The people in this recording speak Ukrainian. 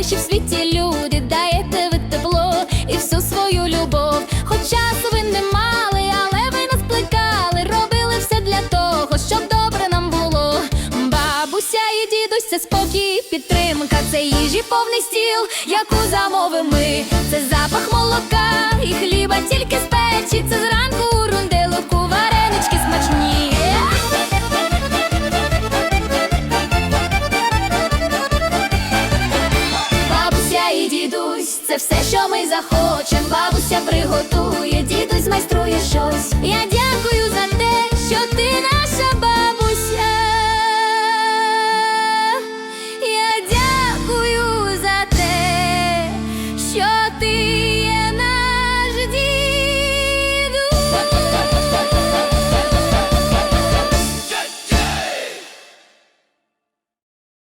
найкращі в світі люди, даєте ви тепло і всю свою любов. Хоч часу ви не мали, але ви нас плекали, робили все для того, щоб добре нам було. Бабуся і дідусь, це спокій, підтримка, це їжі повний стіл, яку замовимо ми. Це запах молока Це все, що ми захочем, бабуся приготує.